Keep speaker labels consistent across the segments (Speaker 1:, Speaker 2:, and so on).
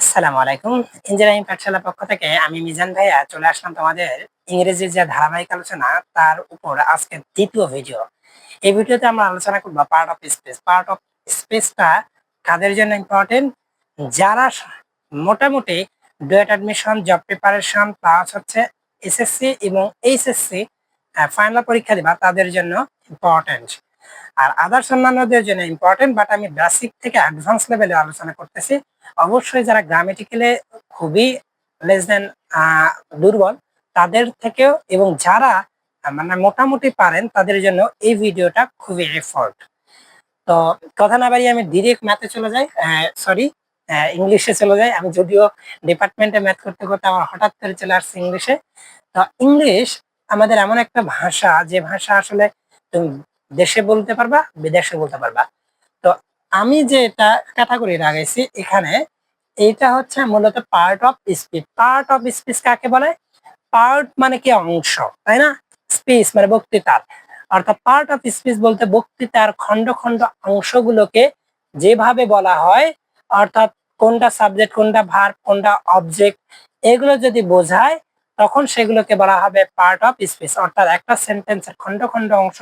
Speaker 1: আসসালামু আলাইকুম। ইঞ্জিনিয়ারিং পাঠশালা পক্ষ থেকে আমি মিজান ভাইয়া চলে আসলাম তোমাদের ইংরেজির যে ধারাবাহিক আলোচনা, তার উপর আজকে দ্বিতীয় ভিডিও। এই ভিডিওতে আমরা আলোচনা করব part of speech part of স্পেসটা কাদের জন্য ইম্পর্টেন্ট যারা মোটামুটি DUET admission job preparation plus হচ্ছে এসএসসি এবং এইচএসসি ফাইনাল পরীক্ষা দিবা, তাদের জন্য ইম্পর্টেন্ট আর আদার্স অন্যান্যদের জন্য ইম্পর্টেন্ট বাট আমি বেসিক থেকে অ্যাডভান্স লেভেলে আলোচনা করতেছি। অবশ্যই যারা গ্রামেটিক্যালে খুবই লেস দেন দুর্বল, তাদের থেকেও এবং যারা মানে মোটামুটি পারেন, তাদের জন্য এই ভিডিওটা খুবই এফোর্ট তো কথা না বাড়িয়ে আমি ডিরেক্ট ম্যাথে চলে যাই সরি ইংলিশে চলে যাই। আমি যদিও ডিপার্টমেন্টে ম্যাথ করতে করতে আমার হঠাৎ করে চলে আসছে ইংলিশে তো ইংলিশ আমাদের এমন একটা ভাষা, যে ভাষা আসলে তুমি দেশে বলতে পারবা, বিদেশে বলতে পারবা। তো আমি যে এটা ক্যাটাগরি লাগাইছি, এখানে এটা হচ্ছে মূলত part of speech part of speech কাকে বলে? পার্ট মানে কি অংশ, তাই না? স্পিচ মানে বক্তৃতার। অর্থাৎ পার্ট অফ স্পিচ বলতে বক্তৃতার খণ্ড খণ্ড অংশগুলোকে যেভাবে বলা হয়, অর্থাৎ কোনটা সাবজেক্ট কোনটা ভার কোনটা অবজেক্ট এগুলো যদি বোঝায়, তখন সেগুলোকে বলা হবে পার্ট অফ স্পিচ অর্থাৎ একটা সেন্টেন্সের খণ্ড খণ্ড অংশ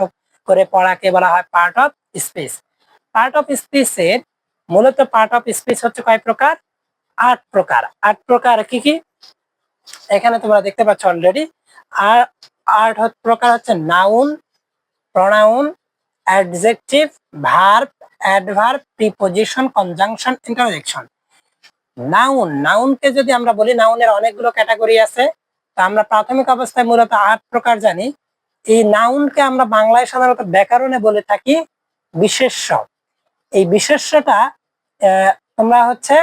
Speaker 1: করে পড়াকে বলা হয় part of speech part of স্পিচের মূলত পার্ট অফ স্পিচ হচ্ছে কয় প্রকার? আট প্রকার। আট প্রকার কি কি? এখানে তোমরা দেখতে পাচ্ছ অলরেডি আর আট প্রকার হচ্ছে noun pronoun adjective verb adverb preposition conjunction interjection noun নাউনকে যদি আমরা বলি নাউনের অনেকগুলো ক্যাটাগরি আছে। তো আমরা প্রাথমিক অবস্থায় মূলত আট প্রকার জানি। এই নাউনকে আমরা বাংলায় সাধারণত ব্যাকরণে বলে থাকি বিশেষ্য। এই বিশেষ্যটা তোমরা হচ্ছে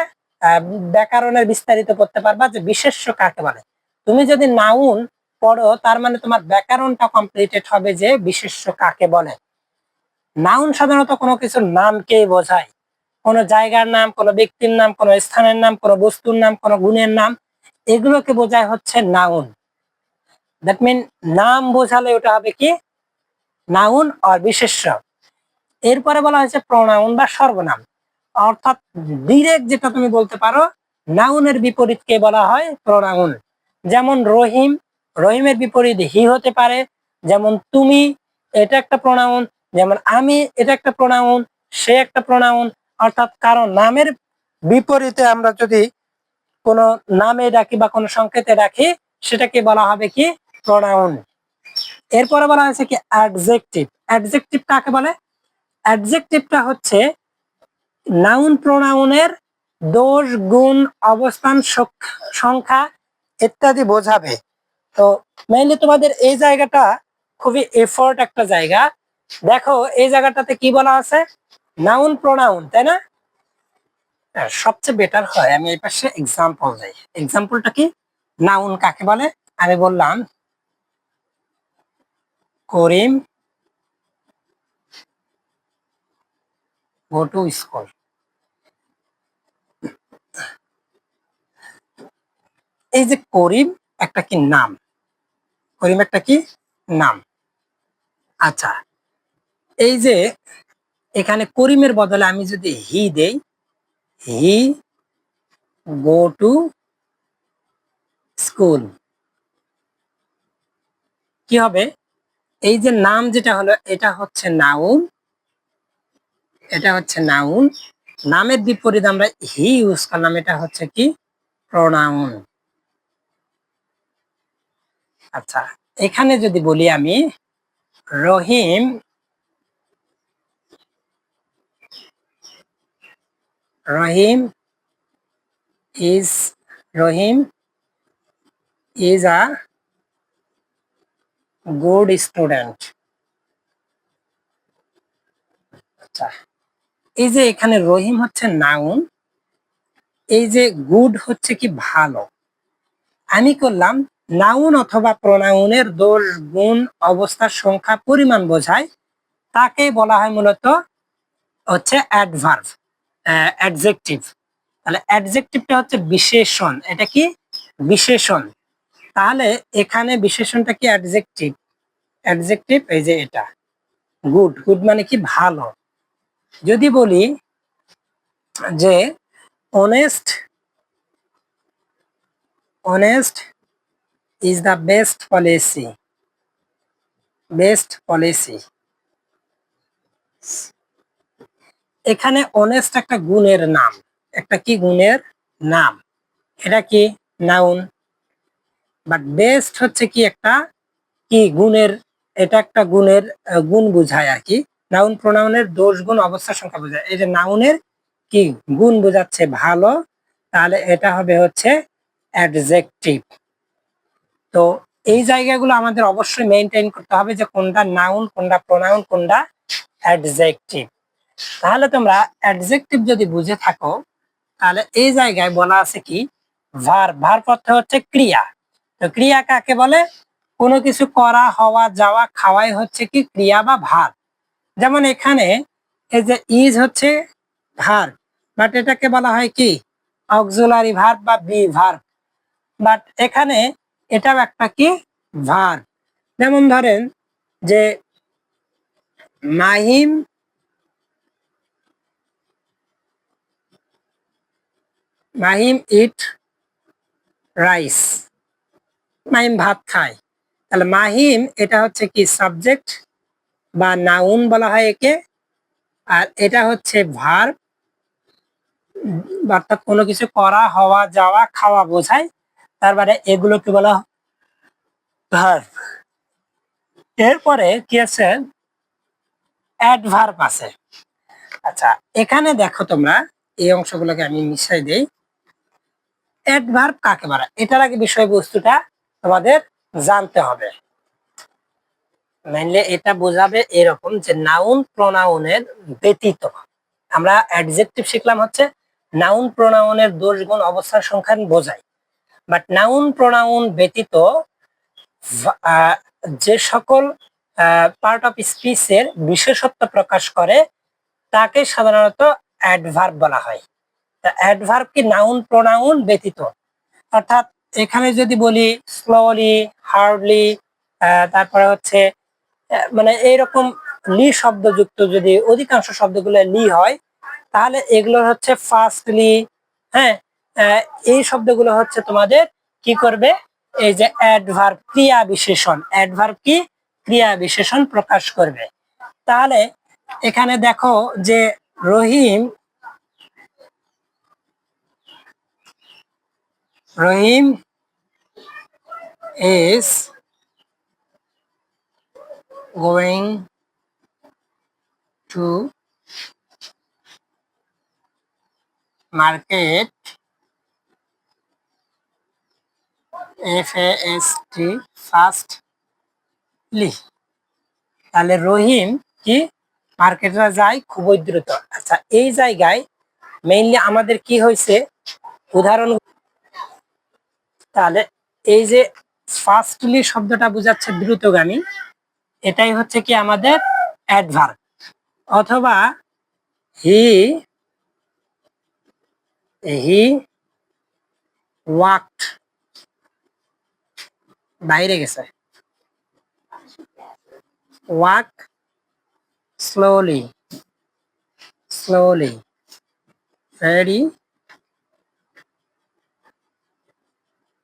Speaker 1: ব্যাকরণের বিস্তারিত করতে পারবা যে বিশেষ্য কাকে বলে। তুমি যদি নাউন পড়ো, তার মানে তোমার ব্যাকরণটা কমপ্লিটেড হবে যে বিশেষ্য কাকে বলে। নাউন সাধারণত কোনো কিছুর নামকেই বোঝায়। কোনো জায়গার নাম, কোনো ব্যক্তির নাম, কোনো স্থানের নাম, কোনো বস্তুর নাম, কোনো গুণের নাম, এগুলোকে বোঝায় হচ্ছে নাউন। দ্যাট মিন নাম বোঝালে ওটা হবে কি? নাউন আর বিশেষ্য। এরপরে বলা হয়েছে প্রনাউন বা সর্বনাম। অর্থাৎ ডিরেক্ট যেটা তুমি বলতে পারো, নাউনের বিপরীতকে বলা হয়? প্রনাউন যেমন রহিম, রহিমের বিপরীত হি হতে পারে। যেমন তুমি, এটা একটা প্রনাউন যেমন আমি, এটা একটা প্রনাউন সে একটা প্রনাউন অর্থাৎ কারণ নামের বিপরীতে আমরা যদি কোনো নামে ডাকি বা কোনো সংকেতে রাখি সেটাকে বলা হবে কি? প্রনাউন এরপরে বলা হয়েছে কি অ্যাডজেক্টিভ অ্যাডজেক্টিভ কাকে বলে? অ্যাডজেক্টিভটা হচ্ছে নাউন প্রোনাউনের দোষ গুণ অবস্থান সংখ্যা ইত্যাদি বোঝাবে। তো মেইনলি তোমাদের এই জায়গাটা খুবই এফোর্ট একটা জায়গা। দেখো এই জায়গাটাতে কি বলা আছে? নাউন প্রোনাউন তাই না? হ্যাঁ, সবচেয়ে বেটার হয়। আমি এই পাশে এক্সাম্পল দেই। এক্সাম্পলটা কি? নাউন কাকে বলে? আমি বললাম করিম গো টু স্কুল এই যে করিম একটা কি নাম? করিম একটা কি নাম? আচ্ছা এই যে এখানে করিমের বদলে আমি যদি হি দেই, হি গো টু স্কুল। কি হবে? এই যে নাম যেটা হলো, এটা হচ্ছে নাউন। এটা হচ্ছে নাউন। নামের বিপরীত আমরা হি ইউজ করলাম, এটা হচ্ছে কি? প্রনাউন। আচ্ছা এখানে যদি বলি আমি, Rahim Rahim is Rahim is a good student আচ্ছা এই যে এখানে রহিম হচ্ছে নাউন এই যে গুড হচ্ছে কি ভালো। আমি করলাম নাউন অথবা প্রনাউনের দোষ গুণ অবস্থার সংখ্যা পরিমাণ বোঝায় তাকে বলা হয় মূলত হচ্ছে অ্যাডভার্ভ অ্যাডজেক্টিভ তাহলে অ্যাডজেক্টিভটা হচ্ছে বিশেষণ, এটা কি? বিশেষণ। তাহলে এখানে বিশেষণটা কি অ্যাডজেক্টিভ অ্যাডজেক্টিভ এই যে এটা। গুড গুড মানে কি ভালো। যদি বলি যে honest honest is the best policy best policy এখানে অনেস্ট একটা গুণের নাম। একটা কি গুণের নাম? এটা কি? নাউন বাট বেস্ট হচ্ছে কি একটা কি গুণের, এটা একটা গুণের গুণ বোঝায় আর কি। নাউন প্রোনাউনের দোষ গুণ অবস্থা সংখ্যা বোঝায়। এই যে নাউনের কি গুণ বোঝাচ্ছে ভালো, তাহলে এটা হবে হচ্ছে অ্যাডজেক্টিভ তো এই জায়গাগুলো আমাদের অবশ্যই মেনটেন করতে হবে যে কোনটা নাউন কোনটা প্রোনাউন কোনটা অ্যাডজেক্টিভ তাহলে তোমরা অ্যাডজেক্টিভ যদি বুঝে থাকো, তাহলে এই জায়গায় বলা আছে কি? ভার ভার অর্থ হচ্ছে ক্রিয়া। তো ক্রিয়া কাকে বলে? কোনো কিছু করা, হওয়া, যাওয়া, খাওয়াই হচ্ছে কি ক্রিয়া বা ভার। যেমন এখানে এই যে ইজ হচ্ছে ভার বাট এটাকে বলা হয় কি? অক্সুলারি ভার বা বি ভার বাট এখানে এটাও একটা কি? ভার। যেমন ধরেন যে মাহিম মাহিম ইট রাইস মাহিম ভাত খায়। তাহলে মাহিম এটা হচ্ছে কি সাবজেক্ট বা নাউন বলা হয় একে, আর এটা হচ্ছে ভার অর্থাৎ কোনো কিছু করা, হওয়া, যাওয়া, খাওয়া বোঝায়। তারপরে এগুলোকে বলা ভার এরপরে কি আছে? অ্যাডভার্ব আছে। আচ্ছা এখানে দেখো তোমরা, এই অংশগুলোকে আমি মিশাই দেই। অ্যাডভার্ব কাকে বলা? এটার আগে বিষয়বস্তুটা তোমাদের জানতে হবে। মেনলি এটা বোঝাবে এরকম যে নাউন প্রোনাউনের ব্যতীত। আমরা অ্যাডজেক্টিভ শিখলাম হচ্ছে নাউন প্রোনাউনের দোষ গুণ অবস্থার সংখ্যা বোঝায়। বাট নাউন প্রোনাউন ব্যতীত যে সকল পার্ট অফ স্পিচের বিশেষত্ব প্রকাশ করে, তাকে সাধারণত অ্যাডভার্ব বলা হয়। তা অ্যাডভার্ব কি নাউন প্রোনাউন ব্যতীত? অর্থাৎ এখানে যদি বলি স্লোলি হার্ডলি তারপরে হচ্ছে মানে এইরকম লি শব্দযুক্ত যদি অধিকাংশ শব্দগুলো লি হয়, তাহলে এগুলো হচ্ছে ফার্স্টলি হ্যাঁ? এই শব্দগুলো হচ্ছে তোমাদের কি করবে? এই যে অ্যাডভার্ব ক্রিয়া বিশেষণ। অ্যাডভার্ব কি? ক্রিয়া বিশেষণ প্রকাশ করবে। তাহলে এখানে দেখো যে Rahim Rahim is going to market F A S T fastly তাহলে রহিম কি? মার্কেটে যায় খুবই দ্রুত। আচ্ছা এই জায়গায় মেইনলি আমাদের কি হয়েছে? উদাহরণ তাহলে এই যে ফাস্টলি শব্দটা বোঝাচ্ছে দ্রুতগামী, এটাই হচ্ছে কি আমাদের অ্যাডভার্ব অথবা হি হি ওয়াকড বাইরে গেছে। ওয়াক স্লোলি স্লোলি ভেরি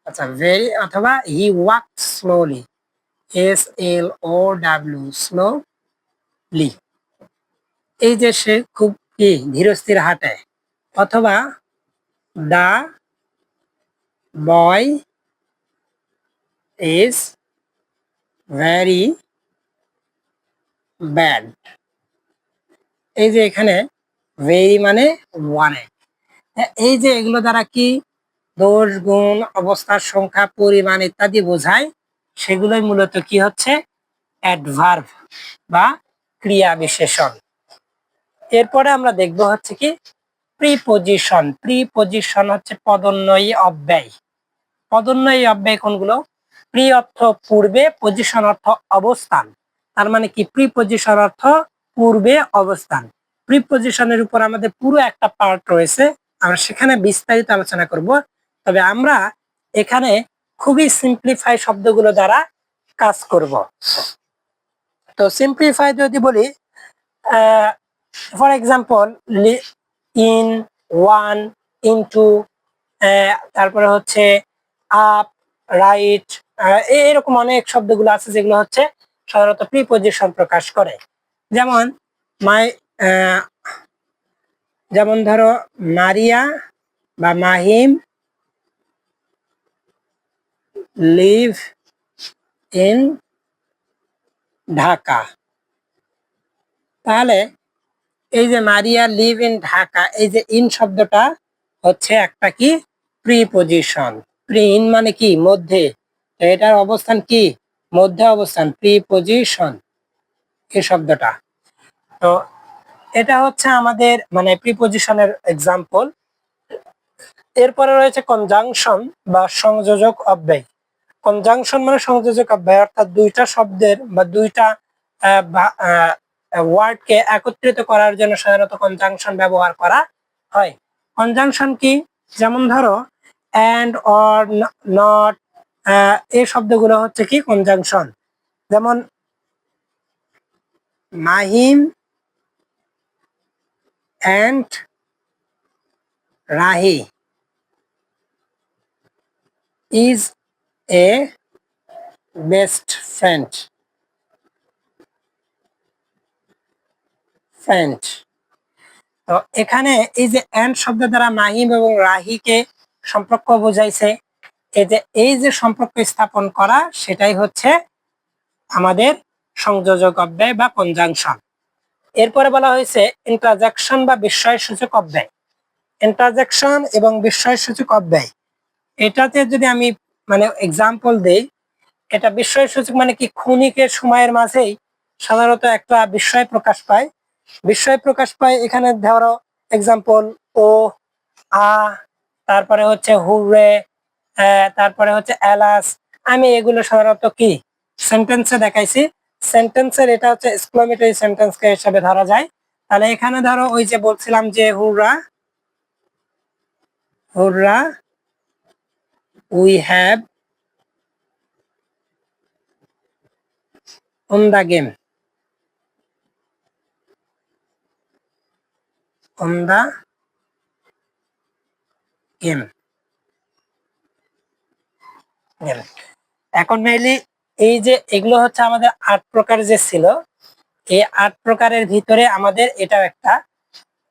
Speaker 1: আচ্ছা ভেরি অথবা he walk slowly S L O W slowly এই যে সে খুব কি, ধীরস্থির হাঁটে অথবা the boy is very bad এই যে এখানে ভেরি মানে ওয়ানে। এই যে এগুলো দ্বারা কি দোষ গুণ অবস্থার সংখ্যা, পরিমাণ ইত্যাদি বোঝায়। সেগুলোই মূলত কি হচ্ছে? অ্যাডভার্ব বা ক্রিয়া বিশেষণ। এরপরে আমরা দেখব হচ্ছে কি? প্রিপজিশন প্রিপজিশন হচ্ছে পদোন্নয়ী অব্যয়। পদোন্নয়ী অব্যয় কোনগুলো? প্রি অর্থ পূর্বে পজিশন অর্থ অবস্থান। তার মানে কি? প্রিপজিশন অর্থ পূর্বে অবস্থান। প্রিপজিশনের উপর আমাদের পুরো একটা পার্ট রয়েছে। আমরা সেখানে বিস্তারিত আলোচনা করব। তবে আমরা এখানে খুবই সিম্পলিফাই শব্দগুলো দ্বারা কাজ করব। তো সিম্পলিফাই যদি বলি for example in one into তারপরে হচ্ছে আপ রাইট এরকম অনেক শব্দগুলো আছে যেগুলো হচ্ছে সাধারণত প্রিপজিশন প্রকাশ করে। যেমন মাই যেমন ধরো, মারিয়া বা মাহিম লিভ ইন ঢাকা। তাহলে এই যে মারিয়া লিভ ইন ঢাকা, এই যে ইন শব্দটা হচ্ছে একটা কি? প্রিপজিশন। প্রি ইন মানে কি? মধ্যে। এটার অবস্থান কি? মধ্যে অবস্থান। প্রিপজিশন। এই শব্দটা। তো এটা হচ্ছে আমাদের মানে প্রিপজিশনের এক্সাম্পল এরপরে রয়েছে কনজাংশন বা সংযোজক অব্যয়। কনজাংশন মানে সংযোজক অব্যয় অর্থাৎ দুইটা শব্দের বা দুইটা ওয়ার্ডকে একত্রিত করার জন্য সাধারণত কনজাংশন ব্যবহার করা হয়। কনজাংশন কি? যেমন ধরো অ্যান্ড অর নট এই শব্দগুলো হচ্ছে কি? কনজাংশন যেমন, Mahim and Rahi is a best friend. Friend. তো এখানে এই যে অ্যান্ড শব্দ দ্বারা মাহিম এবং রাহিকে সম্পর্ক বোঝাইছে, এই যে এই যে সম্পর্ক স্থাপন করা, সেটাই হচ্ছে আমাদের সংযোজক অব্যয় বা কনজাংশন এরপরে বলা হয়েছে ইন্টারজেকশন বা বিস্ময় সূচক অব্যয়। ইন্টারজেকশন এবং বিস্ময় সূচক অব্যয়, এটাতে যদি আমি মানে এক্সাম্পল দেই, এটা বিস্ময় সূচক মানে কি ক্ষণিকের সময়ের মাঝেই সাধারণত একটা বিস্ময় প্রকাশ পায়। বিস্ময় প্রকাশ পায় এখানে ধরো এক্সাম্পল ও, আ, তারপরে হচ্ছে হুররে তারপরে হচ্ছে অ্যালাস আমি এগুলো সাধারণত কি? সেন্টেন্সে দেখাইছি। সেন্টেন্সের এটা হচ্ছে এক্সক্লামেটরি সেন্টেন্সকে হিসাবে ধরা যায়। তাহলে এখানে ধরো ওই যে বলছিলাম যে hurrah hurrah we have the game. On the game. Game. এখন মেইলি এই যে এগুলো হচ্ছে আমাদের আট প্রকার যে ছিল, এই আট প্রকারের ভিতরে আমাদের এটাও একটা।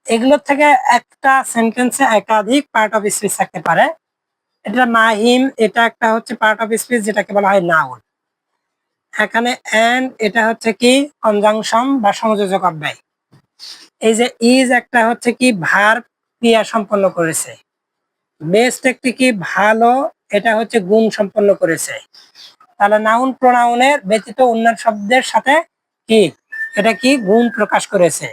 Speaker 1: এগুলোর থেকে একটা সেন্টেন্সে একাধিক পার্ট অফ স্পিচ থাকতে পারে। এটা মাহিম এটা একটা হচ্ছে পার্ট অফ স্পিচ যেটাকে বলা হয় নাউন এখানে এন্ড এটা হচ্ছে কি? কনজাংশন বা সংযোজক অব্যয়। এই যে ইজ একটা হচ্ছে কি? ভার ক্রিয়া সম্পন্ন করেছে। বেস্ট একটি কি? ভালো, এটা হচ্ছে গুণ সম্পন্ন করেছে। তাহলে নাউন প্রোনাউনের ব্যতীত অন্য শব্দের সাথে কি? এটা কি? গুণ প্রকাশ করেছে।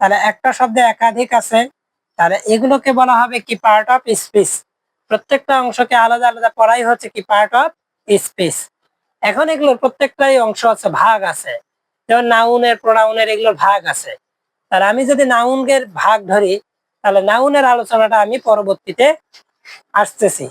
Speaker 1: তাহলে একটা শব্দে একাধিক আছে। তাহলে এগুলোকে বলা হবে কি? পার্ট অফ স্পিচ প্রত্যেকটা অংশকে আলাদা আলাদা পড়াই হচ্ছে কি পার্ট অফ স্পিচ এখন এগুলোর প্রত্যেকটাই অংশ আছে ভাগ আছে। যেমন নাউনের প্রোনাউনের এগুলোর ভাগ আছে। তাহলে আমি যদি নাউনের ভাগ ধরি, তাহলে নাউনের আলোচনাটা আমি পরবর্তীতে আসতেছি।